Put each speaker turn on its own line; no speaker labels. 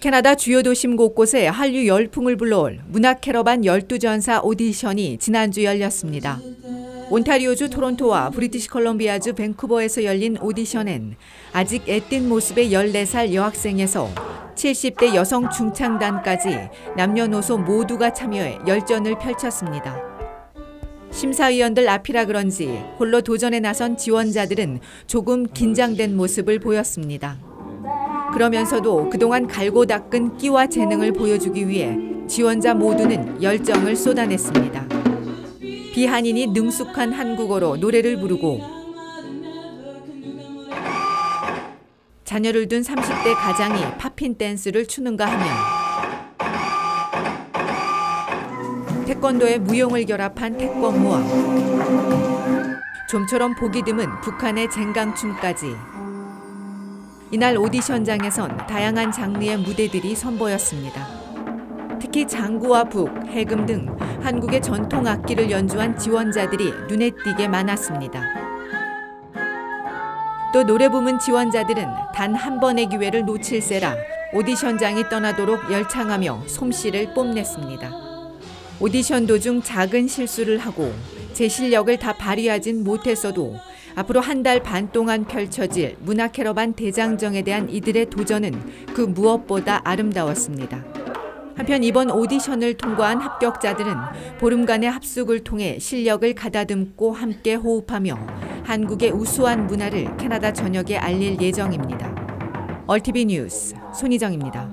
캐나다 주요 도심 곳곳에 한류 열풍을 불러올 문학 캐러반 12전사 오디션이 지난주 열렸습니다. 온타리오주 토론토와 브리티시 컬럼비아주 밴쿠버에서 열린 오디션엔 아직 애띤 모습의 14살 여학생에서 70대 여성 중창단까지 남녀노소 모두가 참여해 열전을 펼쳤습니다. 심사위원들 앞이라 그런지 홀로 도전에 나선 지원자들은 조금 긴장된 모습을 보였습니다. 그러면서도 그동안 갈고 닦은 끼와 재능을 보여주기 위해 지원자 모두는 열정을 쏟아냈습니다. 비한인이 능숙한 한국어로 노래를 부르고 자녀를 둔 30대 가장이 팝핀 댄스를 추는가 하면 태권도에 무용을 결합한 태권무와 좀처럼 보기 드문 북한의 쟁강춤까지 이날 오디션장에선 다양한 장르의 무대들이 선보였습니다. 특히 장구와 북, 해금 등 한국의 전통 악기를 연주한 지원자들이 눈에 띄게 많았습니다. 또 노래 부문 지원자들은 단 한 번의 기회를 놓칠세라 오디션장이 떠나도록 열창하며 솜씨를 뽐냈습니다. 오디션 도중 작은 실수를 하고 제 실력을 다 발휘하진 못했어도 앞으로 한 달 반 동안 펼쳐질 문화 캐러반 대장정에 대한 이들의 도전은 그 무엇보다 아름다웠습니다. 한편 이번 오디션을 통과한 합격자들은 보름간의 합숙을 통해 실력을 가다듬고 함께 호흡하며 한국의 우수한 문화를 캐나다 전역에 알릴 예정입니다. 얼티비 뉴스 손희정입니다.